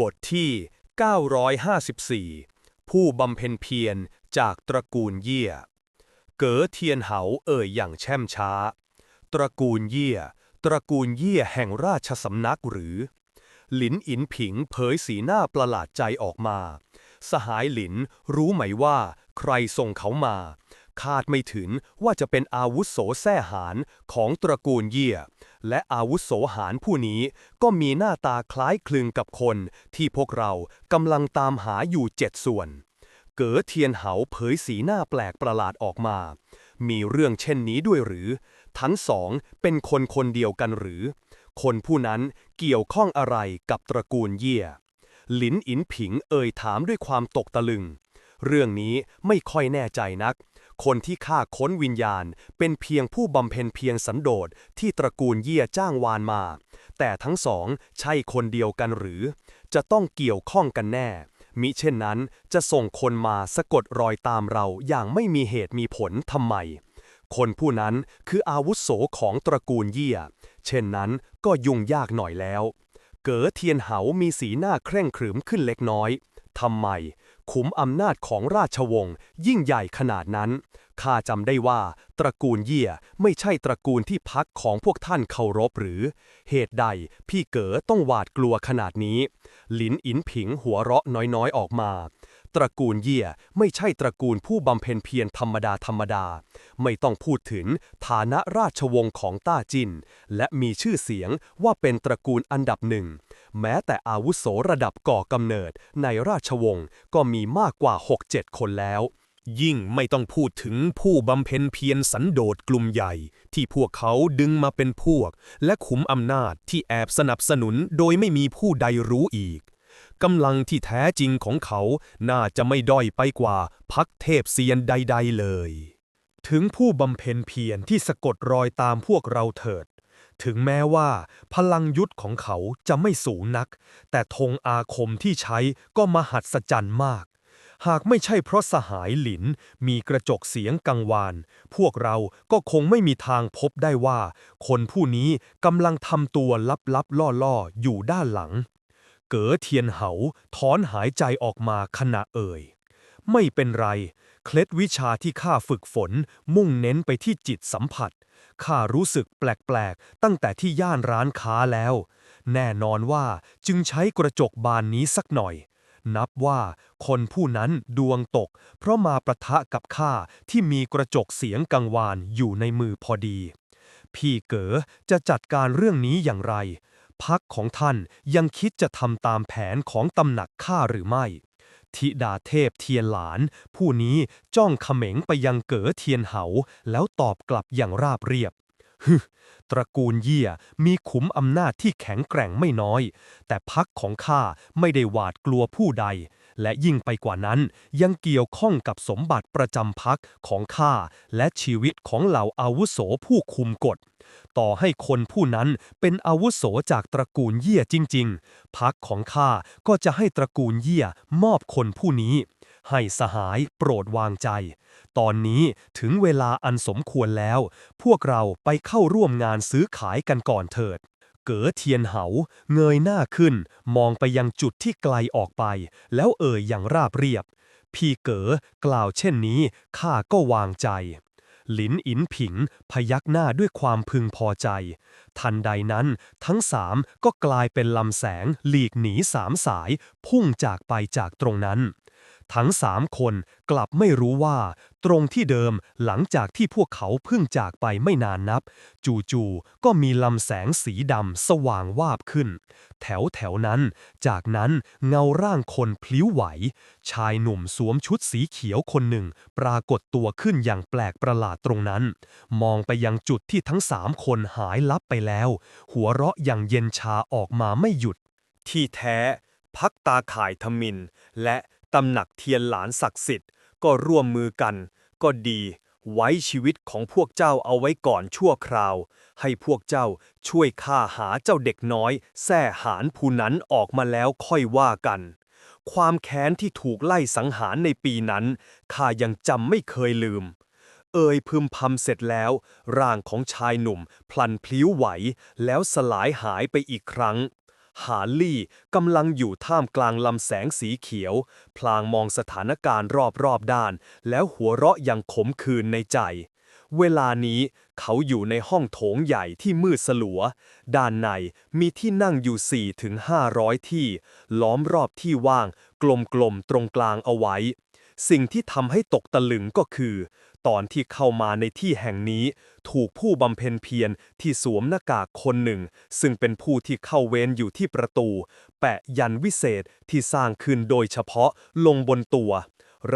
บทที่ 954 ผู้บำเพ็ญเพียรจากตระกูลเยี่ย เก๋อเทียนเหาเอ่ยอย่างแช่มช้า ตระกูลเยี่ย ตระกูลเยี่ยแห่งราชสำนักหรือ หลินอินผิงเผยสีหน้าประหลาดใจออกมา สหายหลินรู้ไหมว่าใครส่งเขามา คาดไม่ถึงว่าจะเป็นอาวุโสแท่หารของตระกูลเยี่ย และอาวุโสหารผู้นี้ก็มีหน้าตาคล้ายคลึงกับคนที่พวกเรากำลังตามหาอยู่เจ็ดส่วน เก๋อเทียนเหาเผยสีหน้าแปลกประหลาดออกมา มีเรื่องเช่นนี้ด้วยหรือ ทั้งสองเป็นคนคนเดียวกันหรือ คนผู้นั้นเกี่ยวข้องอะไรกับตระกูลเยี่ยหลินอินผิงเอ่ยถามด้วยความตกตะลึง เรื่องนี้ไม่ค่อยแน่ใจนัก คนที่ฆ่าค้นวิญญาณ เป็นเพียงผู้บำเพ็ญเพียรสันโดษที่ตระกูลเยี่ยจ้างวานมา แต่ทั้งสองใช่คนเดียวกันหรือ จะต้องเกี่ยวข้องกันแน่ มิเช่นนั้นจะส่งคนมาสะกดรอยตามเราอย่างไม่มีเหตุมีผลทำไม คนผู้นั้นคืออาวุโสของตระกูลเยี่ย เช่นนั้นก็ยุ่งยากหน่อยแล้ว เก๋อเทียนเหามีสีหน้าเคร่งขรึมขึ้นเล็กน้อยทำไม ขุมอำนาจของราชวงศ์ยิ่งใหญ่ขนาดนั้น ข้าจำได้ว่า ตระกูลเยี่ยไม่ใช่ตระกูลที่พักของพวกท่านเคารพหรือ เหตุใดพี่เก๋อต้องหวาดกลัวขนาดนี้ หลินอินผิงหัวเราะน้อยๆออกมา ตระกูลเยี่ยไม่ใช่ตระกูลผู้บำเพ็ญเพียรธรรมดาธรรมดา ไม่ต้องพูดถึงฐานะราชวงศ์ของต้าจิน และมีชื่อเสียงว่าเป็นตระกูลอันดับหนึ่ง แม้แต่อาวุโสระดับก่อกำเนิดในราชวงศ์ก็มีมากกว่า 6-7 คนแล้ว ยิ่งไม่ต้องพูดถึงผู้บำเพ็ญเพียรสันโดษกลุ่มใหญ่ ที่พวกเขาดึงมาเป็นพวก และขุมอำนาจที่แอบสนับสนุนโดยไม่มีผู้ใดรู้อีก กำลังที่แท้จริงของเขาน่าจะไม่ด้อยไปกว่าพักเทพเซียนใด ๆ เลย ถึงผู้บำเพ็ญเพียรที่สะกดรอยตามพวกเราเถิด ถึงแม้ว่า พลังยุทธของเขาจะไม่สูงนัก แต่ธงอาคมที่ใช้ก็มหัศจรรย์มากหากไม่ใช่เพราะสหายหลินมีกระจกเสียงกังวาน พวกเราก็คงไม่มีทางพบได้ว่า คนผู้นี้กำลังทำตัวลับๆล่อๆ อยู่ด้านหลัง เก๋อเทียนเหาถอนหายใจออกมาขณะเอ่ย ไม่เป็นไร เคล็ดวิชาที่ข้าฝึกฝนมุ่งเน้นไปที่จิตสัมผัส ข้ารู้สึกแปลกๆ ตั้งแต่ที่ย่านร้านค้าแล้ว แน่นอนว่าจึงใช้กระจกบานนี้สักหน่อย นับว่าคนผู้นั้นดวงตก เพราะมาประทะกับข้าที่มีกระจกเสียงกังวานอยู่ในมือพอดี พี่เก๋อจะจัดการเรื่องนี้อย่างไร พักของท่านยังคิดจะทำตามแผนของตำหนักข้าหรือไม่ ธิดาเทพเทียนหลาน ผู้นี้จ้องเขม็งไปยังเก๋อเทียนเหา แล้วตอบกลับอย่างราบเรียบฮึตระกูลเยี่ยมีขุมอำนาจที่แข็งแกร่งไม่น้อย แต่พักของข้าไม่ได้หวาดกลัวผู้ใด และยิ่งไปกว่านั้นยังเกี่ยวข้องกับสมบัติประจำพักของข้าและชีวิตของเหล่าอาวุโสผู้คุมกฎ ต่อให้คนผู้นั้นเป็นอาวุโสจากตระกูลเยี่ยจริง ๆ พักของข้าก็จะให้ตระกูลเยี่ยมอบคนผู้นี้ ให้สหายโปรดวางใจ ตอนนี้ถึงเวลาอันสมควรแล้ว พวกเราไปเข้าร่วมงานซื้อขายกันก่อนเถิดเก๋อเทียนเหา เงยหน้าขึ้น มองไปยังจุดที่ไกลออกไป แล้วเอ่ยอย่างราบเรียบ พี่เก๋อกล่าวเช่นนี้ข้าก็วางใจ หลินอินผิง พยักหน้าด้วยความพึงพอใจ ทันใดนั้นทั้งสามก็กลายเป็นลำแสงหลีกหนีสามสาย พุ่งจากไปจากตรงนั้น ทั้งสามคนกลับไม่รู้ว่า ตรงที่เดิมหลังจากที่พวกเขาเพิ่งจากไปไม่นานนับ จู่ๆก็มีลำแสงสีดำสว่างวาบขึ้น แถวแถวนั้น จากนั้นเงาร่างคนพลิ้วไหว ชายหนุ่มสวมชุดสีเขียวคนหนึ่ง ปรากฏตัวขึ้นอย่างแปลกประหลาดตรงนั้น มองไปยังจุดที่ทั้งสามคนหายลับไปแล้ว หัวเราะอย่างเย็นชาออกมาไม่หยุด ที่แท้พักตาข่ายทมินและ ตำหนักเทียนหลานศักดิ์สิทธิ์ก็ร่วมมือกัน ก็ดี ไว้ชีวิตของพวกเจ้าเอาไว้ก่อนชั่วคราว ให้พวกเจ้าช่วยข้าหาเจ้าเด็กน้อย แส่หารผู้นั้นออกมาแล้วค่อยว่ากัน ความแค้นที่ถูกไล่สังหารในปีนั้นข้ายังจำไม่เคยลืมเอ่ยพึมพำเสร็จแล้ว ร่างของชายหนุ่ม พลันพลิ้วไหว แล้วสลายหายไปอีกครั้ง ฮาร์ลี่กำลังอยู่ท่ามกลางลำแสงสีเขียว พลางมองสถานการณ์รอบๆด้าน แล้วหัวเราะอย่างขมขื่นในใจ เวลานี้เขาอยู่ในห้องโถงใหญ่ที่มืดสลัว ด้านในมีที่นั่งอยู่4ถึง500 ที่ ล้อมรอบที่ว่าง กลมๆตรงกลางเอาไว้ สิ่งที่ทำให้ตกตะลึงก็คือ ตอนที่เข้ามาในที่แห่งนี้ ถูกผู้บำเพ็ญเพียรที่สวมหน้ากากคนหนึ่ง ซึ่งเป็นผู้ที่เข้าเวรอยู่ที่ประตู แปะยันวิเศษที่สร้างขึ้นโดยเฉพาะลงบนตัว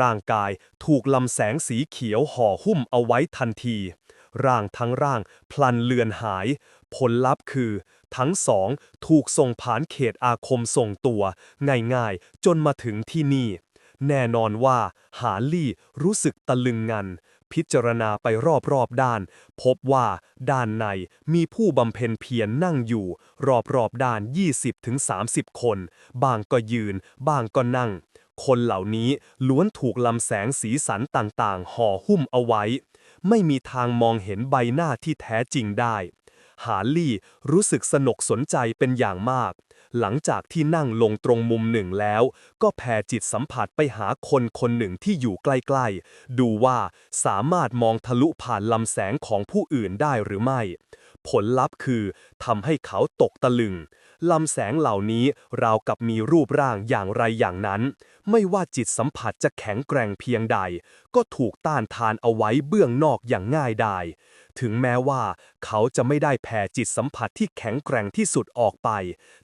ร่างกายถูกลำแสงสีเขียวห่อหุ้มเอาไว้ทันที ร่างทั้งร่างพลันเลือนหาย ผลลัพธ์คือ ทั้งสองถูกส่งผ่านเขตอาคมส่งตัว ง่ายๆ จนมาถึงที่นี่ แน่นอนว่า หาลี่รู้สึกตะลึงงัน พิจารณาไปรอบๆด้าน พบว่าด้านในมีผู้บำเพ็ญเพียรนั่งอยู่ รอบๆด้าน 20-30 คน บางก็ยืน บางก็นั่ง คนเหล่านี้ล้วนถูกลำแสงสีสันต่างๆ ห่อหุ้มเอาไว้ ไม่มีทางมองเห็นใบหน้าที่แท้จริงได้ฮาร์ลี่รู้สึกสนกสนใจเป็นอย่างมาก หลังจากที่นั่งลงตรงมุมหนึ่งแล้ว ก็แผ่จิตสัมผัสไปหาคนคนหนึ่งที่อยู่ใกล้ๆ ดูว่าสามารถมองทะลุผ่านลำแสงของผู้อื่นได้หรือไม่ ผลลัพธ์คือทำให้เขาตกตะลึงลำแสงเหล่านี้ราวกับมีรูปร่างอย่างไรอย่างนั้น ไม่ว่าจิตสัมผัสจะแข็งแกร่งเพียงใด ก็ถูกต้านทานเอาไว้เบื้องนอกอย่างง่ายดาย ถึงแม้ว่าเขาจะไม่ได้แผ่จิตสัมผัสที่แข็งแกร่งที่สุดออกไป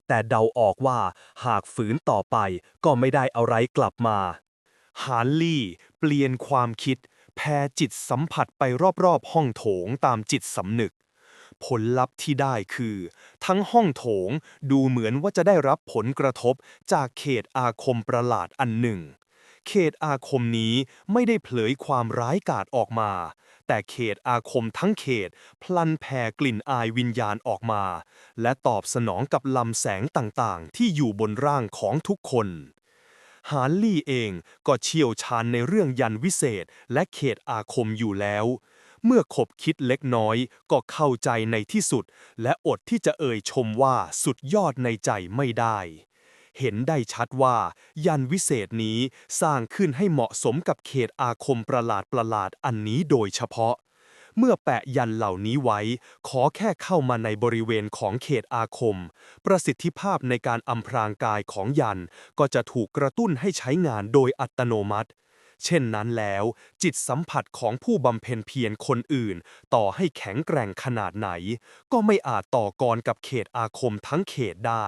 แต่เดาออกว่าหากฝืนต่อไปก็ไม่ได้อะไรกลับมา ฮาร์ลี่ เปลี่ยนความคิด แผ่จิตสัมผัสไปรอบๆ ห้องโถงตามจิตสำนึก ผลลัพธ์ที่ได้คือ ทั้งห้องโถงดูเหมือนว่าจะได้รับผลกระทบจากเขตอาคมประหลาดอันหนึ่ง เขตอาคมนี้ไม่ได้เผยความร้ายกาจออกมา แต่เขตอาคมทั้งเขต พลันแผ่กลิ่นอายวิญญาณออกมา และตอบสนองกับลำแสงต่างๆ ที่อยู่บนร่างของทุกคนฮาร์ลี่เองก็เชี่ยวชาญในเรื่องยันวิเศษและเขตอาคมอยู่แล้ว เมื่อขบคิดเล็กน้อยก็เข้าใจในที่สุด และอดที่จะเอ่ยชมว่าสุดยอดในใจไม่ได้ เห็นได้ชัดว่า ยันวิเศษนี้สร้างขึ้นให้เหมาะสมกับเขตอาคมประหลาดประหลาดๆอันนี้โดยเฉพาะ เมื่อแปะยันเหล่านี้ไว้ ขอแค่เข้ามาในบริเวณของเขตอาคม ประสิทธิภาพในการอำพรางกายของยันก็จะถูกกระตุ้นให้ใช้งานโดยอัตโนมัติ เช่นนั้นแล้ว จิตสัมผัสของผู้บำเพ็ญเพียรคนอื่น ต่อให้แข็งแกร่งขนาดไหน ก็ไม่อาจต่อกรกับเขตอาคมทั้งเขตได้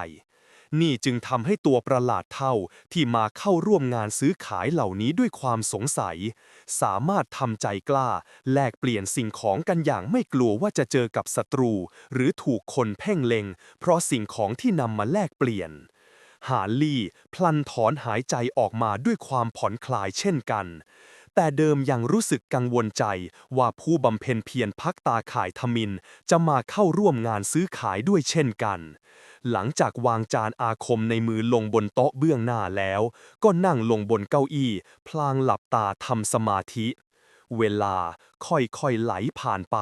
นี่จึงทำให้ตัวประหลาดเท่าที่มาเข้าร่วมงานซื้อขายเหล่านี้ด้วยความสงสัย สามารถทำใจกล้า แลกเปลี่ยนสิ่งของกันอย่างไม่กลัวว่าจะเจอกับศัตรู หรือถูกคนเพ่งเล็ง เพราะสิ่งของที่นำมาแลกเปลี่ยน ฮาร์ลี่พลันถอนหายใจออกมาด้วยความผ่อนคลายเช่นกัน แต่เดิมยังรู้สึกกังวลใจว่าผู้บำเพ็ญเพียรพักตาข่ายทมิน จะมาเข้าร่วมงานซื้อขายด้วยเช่นกัน หลังจากวางจานอาคมในมือลงบนโต๊ะเบื้องหน้าแล้ว ก็นั่งลงบนเก้าอี้ พลางหลับตาทำสมาธิ เวลาค่อยๆไหลผ่านไป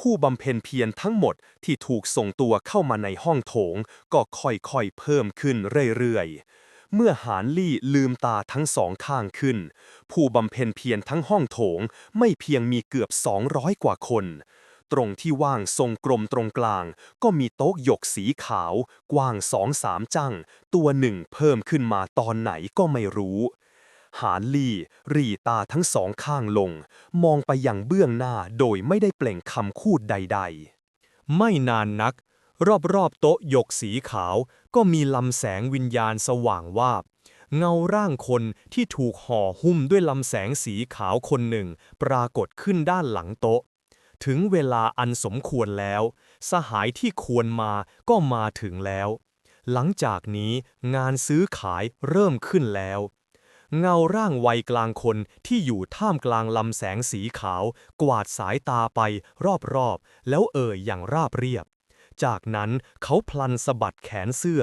ผู้บำเพ็ญเพียรทั้งหมดที่ถูกส่งตัวเข้ามาในห้องโถง ก็ค่อยๆเพิ่มขึ้นเรื่อยๆเมื่อหานลี่ลืมตาทั้งสองข้างขึ้น ผู้บำเพ็ญเพียรทั้งห้องโถงไม่เพียงมีเกือบ 200 กว่าคน ตรงที่ว่างทรงกลมตรงกลาง ก็มีโต๊ะหยกสีขาว กว้างสองสามจัง ตัวหนึ่งเพิ่มขึ้นมาตอนไหนก็ไม่รู้ หาลี่รีตาทั้งสองข้างลง มองไปยังเบื้องหน้าโดยไม่ได้เปล่งคำพูดใด ๆ ไม่นานนัก รอบๆโต๊ะหยกสีขาวก็มีลำแสงวิญญาณสว่างวาบ เงาร่างคนที่ถูกห่อหุ้มด้วยลำแสงสีขาวคนหนึ่ง ปรากฏขึ้นด้านหลังโต๊ะ ถึงเวลาอันสมควรแล้ว สหายที่ควรมาก็มาถึงแล้วหลังจากนี้งานซื้อขายเริ่มขึ้นแล้ว เงาร่างวัยกลางคนที่อยู่ท่ามกลางลำแสงสีขาว กวาดสายตาไปรอบๆ แล้วเอ่ยอย่างราบเรียบ จากนั้นเขาพลันสะบัดแขนเสื้อ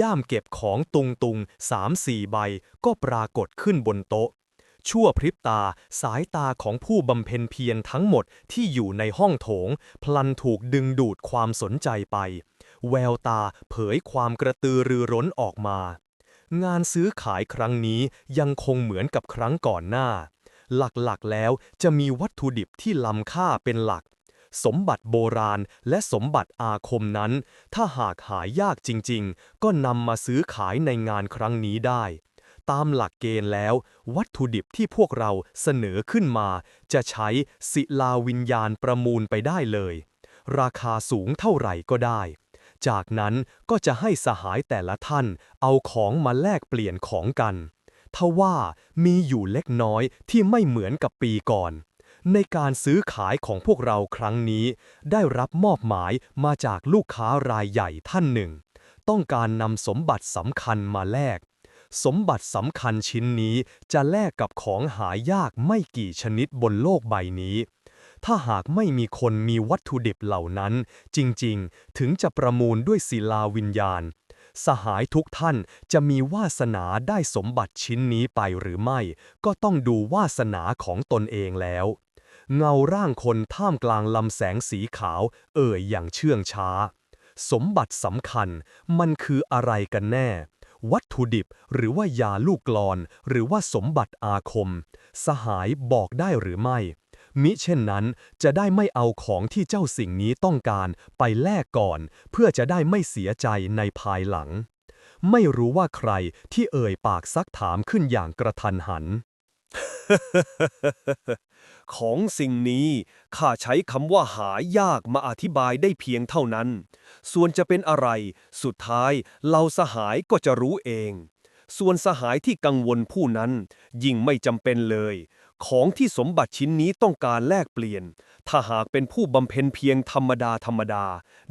ย่ามเก็บของตุงตุงสามสี่ใบก็ปรากฏขึ้นบนโต๊ะ ชั่วพริบตาสายตาของผู้บำเพ็ญเพียรทั้งหมดที่อยู่ในห้องโถง พลันถูกดึงดูดความสนใจไป แววตาเผยความกระตือรือร้นออกมา งานซื้อขายครั้งนี้ยังคงเหมือนกับครั้งก่อนหน้า หลักๆแล้วจะมีวัตถุดิบที่ล้ำค่าเป็นหลัก สมบัติโบราณและสมบัติอาคมนั้น ถ้าหากหายากจริงๆ ก็นำมาซื้อขายในงานครั้งนี้ได้ ตามหลักเกณฑ์แล้ว วัตถุดิบที่พวกเราเสนอขึ้นมา จะใช้ศิลาวิญญาณประมูลไปได้เลย ราคาสูงเท่าไหร่ก็ได้ จากนั้นก็จะให้สหายแต่ละท่านเอาของมาแลกเปลี่ยนของกันทว่ามีอยู่เล็กน้อยที่ไม่เหมือนกับปีก่อน ในการซื้อขายของพวกเราครั้งนี้ ได้รับมอบหมายมาจากลูกค้ารายใหญ่ท่านหนึ่ง ต้องการนำสมบัติสำคัญมาแลกสมบัติสำคัญชิ้นนี้จะแลกกับของหายากไม่กี่ชนิดบนโลกใบนี้ ถ้าหากไม่มีคนมีวัตถุดิบเหล่านั้น จริงๆ ถึงจะประมูลด้วยศิลาวิญญาณ สหายทุกท่านจะมีวาสนาได้สมบัติชิ้นนี้ไปหรือไม่ ก็ต้องดูวาสนาของตนเองแล้ว เงาร่างคนท่ามกลางลำแสงสีขาว เอ่ยอย่างเชื่องช้า สมบัติสำคัญมันคืออะไรกันแน่วัตถุดิบหรือว่ายาลูกกลอน หรือว่าสมบัติอาคม สหายบอกได้หรือไม่ มิเช่นนั้นจะได้ไม่เอาของที่เจ้าสิ่งนี้ต้องการไปแลกก่อน เพื่อจะได้ไม่เสียใจในภายหลัง ไม่รู้ว่าใครที่เอ่ยปากซักถามขึ้นอย่างกระทันหัน ของสิ่งนี้ข้าใช้คำว่าหายากมาอธิบายได้เพียงเท่านั้น ส่วนจะเป็นอะไร สุดท้ายเราสหายก็จะรู้เองส่วนสหายที่กังวลผู้นั้น ยิ่งไม่จำเป็นเลย ของที่สมบัติชิ้นนี้ต้องการแลกเปลี่ยน ถ้าหากเป็นผู้บำเพ็ญเพียงธรรมดาธรรมดา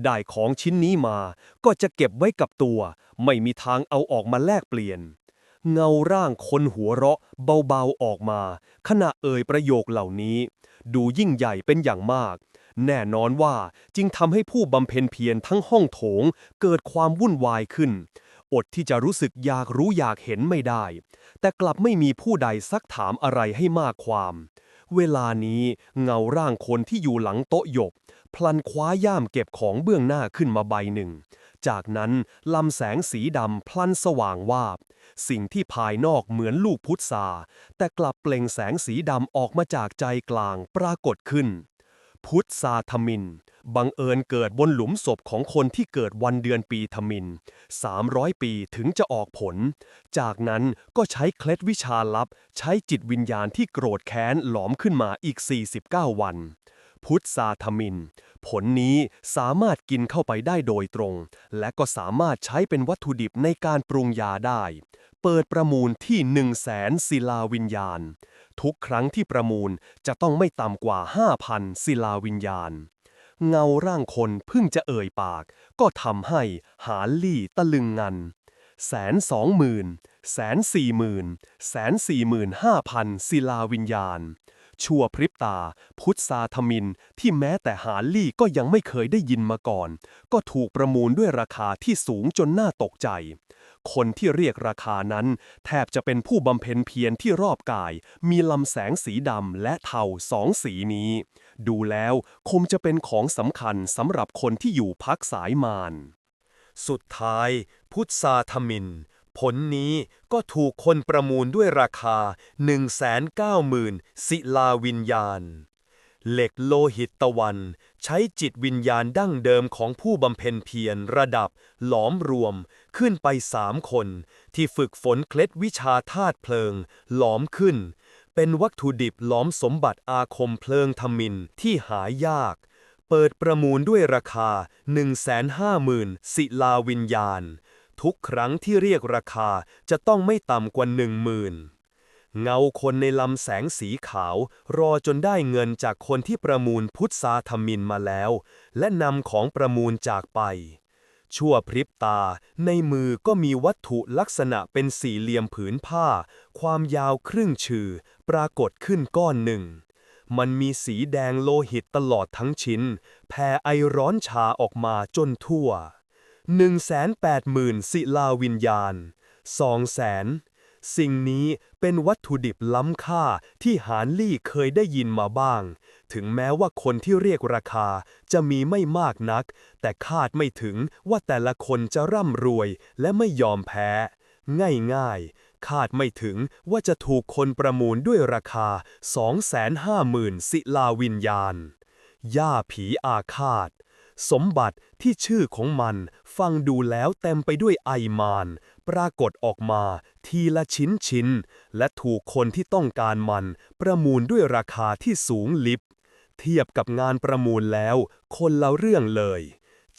ได้ของชิ้นนี้มา ก็จะเก็บไว้กับตัว ไม่มีทางเอาออกมาแลกเปลี่ยน เงาร่างคนหัวเราะ เบาๆออกมา ขณะเอ่ยประโยคเหล่านี้ ดูยิ่งใหญ่เป็นอย่างมาก แน่นอนว่าจึงทำให้ผู้บำเพ็ญเพียรทั้งห้องโถงเกิดความวุ่นวายขึ้น อดที่จะรู้สึกอยากรู้อยากเห็นไม่ได้ แต่กลับไม่มีผู้ใดซักถามอะไรให้มากความ เวลานี้เงาร่างคนที่อยู่หลังโต๊ะหยกพลันคว้าย่ามเก็บของเบื้องหน้าขึ้นมาใบหนึ่ง จากนั้นลำแสงสีดำพลันสว่างวาบ สิ่งที่ภายนอกเหมือนลูกพุทธาแต่กลับเปล่งแสงสีดำออกมาจากใจกลางปรากฏขึ้น พุทธาธมิน บังเอิญเกิดบนหลุมศพของคนที่เกิดวันเดือนปีธมิน 300 ปีถึงจะออกผล จากนั้นก็ใช้เคล็ดวิชาลับ ใช้จิตวิญญาณที่โกรธแค้นหลอมขึ้นมาอีก 49 วัน พุทธาธมิน ผลนี้สามารถกินเข้าไปได้โดยตรง และก็สามารถใช้เป็นวัตถุดิบในการปรุงยาได้ เปิดประมูลที่1 0 0 0 0แสนศิลาวิญญาณ ทุกครั้งที่ประมูลจะต้องไม่ต่ำกว่า 5,000 ศิลาวิญญาณ เงาร่างคนเพิ่งจะเอ่ยปาก ก็ทำให้หาลี่ตะลึงงันแสนสองหมื่นแสนสี่หมื่นแสนสี่หมื่นห้าพันศิลาวิญญาณ ชั่วพริบตา พุทธาธมินที่แม้แต่หาลี่ก็ยังไม่เคยได้ยินมาก่อน ก็ถูกประมูลด้วยราคาที่สูงจนน่าตกใจ คนที่เรียกราคานั้น แทบจะเป็นผู้บำเพ็ญเพียรที่รอบกาย มีลำแสงสีดำและเทาสองสีนี้ ดูแล้วคงจะเป็นของสำคัญสำหรับคนที่อยู่พักสายมารสุดท้าย พุทธาธมิน ผลนี้ก็ถูกคนประมูลด้วยราคา 190,000ศิลาวิญญาณ เหล็กโลหิตตะวัน ใช้จิตวิญญาณดั้งเดิมของผู้บำเพ็ญเพียรระดับ หลอมรวม ขึ้นไปสามคน ที่ฝึกฝนเคล็ดวิชาธาตุเพลิง หลอมขึ้น เป็นวัตถุดิบหลอมสมบัติอาคมเพลิงทมินที่หายาก เปิดประมูลด้วยราคา 150,000 ศิลาวิญญาณ ทุกครั้งที่เรียกราคาจะต้องไม่ต่ำกว่าหนึ่งหมื่น เงาคนในลำแสงสีขาว รอจนได้เงินจากคนที่ประมูลพุทธาธรรมินมาแล้ว และนำของประมูลจากไป ชั่วพริบตา ในมือก็มีวัตถุลักษณะเป็นสี่เหลี่ยมผืนผ้า ความยาวครึ่งชือ ปรากฏขึ้นก้อนหนึ่ง มันมีสีแดงโลหิตตลอดทั้งชิ้น แผ่ไอร้อนชาออกมาจนทั่ว 180,000 ศิลาวิญญาณ 2 0 0 0 0 สิ่งนี้เป็นวัตถุดิบล้ำค่าที่หานลี่เคยได้ยินมาบ้าง ถึงแม้ว่าคนที่เรียกราคาจะมีไม่มากนัก แต่คาดไม่ถึงว่าแต่ละคนจะร่ำรวยและไม่ยอมแพ้ ง่ายๆ คาดไม่ถึงว่าจะถูกคนประมูลด้วยราคา 250,000ศิลาวิญญาณ ย่าผีอาฆาต สมบัติที่ชื่อของมันฟังดูแล้วเต็มไปด้วยไอมาน ปรากฏออกมาทีละชิ้นชิ้น และถูกคนที่ต้องการมัน ประมูลด้วยราคาที่สูงลิบ เทียบกับงานประมูลแล้ว คนละเรื่องเลย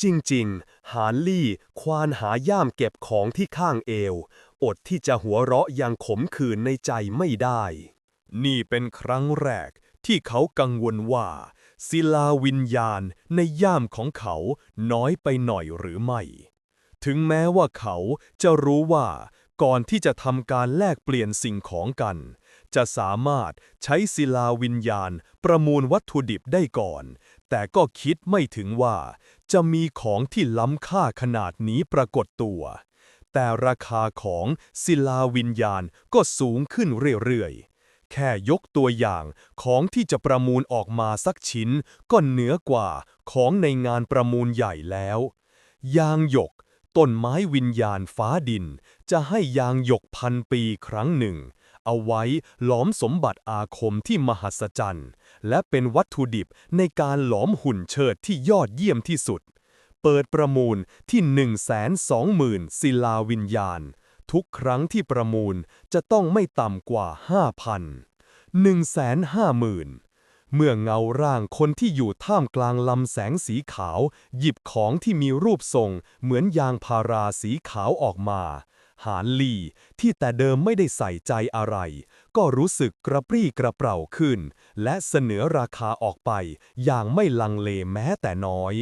จริงๆ หานลี่ควานหาย่ามเก็บของที่ข้างเอว อดที่จะหัวเราะอยังขมขื่นในใจไม่ได้ นี่เป็นครั้งแรกที่เขากังวลว่า ศิลาวิญญาณในย่ามของเขาน้อยไปหน่อยหรือไม่ ถึงแม้ว่าเขาจะรู้ว่าก่อนที่จะทำการแลกเปลี่ยนสิ่งของกัน จะสามารถใช้ศิลาวิญญาณประมูลวัตถุดิบได้ก่อน แต่ก็คิดไม่ถึงว่า จะมีของที่ล้ำค่าขนาดนี้ปรากฏตัว แต่ราคาของศิลาวิญญาณก็สูงขึ้นเรื่อยๆ แค่ยกตัวอย่างของที่จะประมูลออกมาสักชิ้นก็เหนือกว่าของในงานประมูลใหญ่แล้ว ยางหยก ต้นไม้วิญญาณฟ้าดิน จะให้ยางหยกพันปีครั้งหนึ่ง เอาไว้หลอมสมบัติอาคมที่มหัศจรรย์ และเป็นวัตถุดิบในการหลอมหุ่นเชิดที่ยอดเยี่ยมที่สุด เปิดประมูลที่ 120,000ศิลาวิญญาณ ทุกครั้งที่ประมูลจะต้องไม่ต่ำกว่า 5,000 150,000 เมื่อเงาร่างคนที่อยู่ท่ามกลางลำแสงสีขาว หยิบของที่มีรูปทรง เหมือนยางพาราสีขาวออกมา หานลีที่แต่เดิมไม่ได้ใส่ใจอะไร ก็รู้สึกกระปรี้กระเปร่าขึ้น และเสนอราคาออกไปอย่างไม่ลังเลแม้แต่น้อย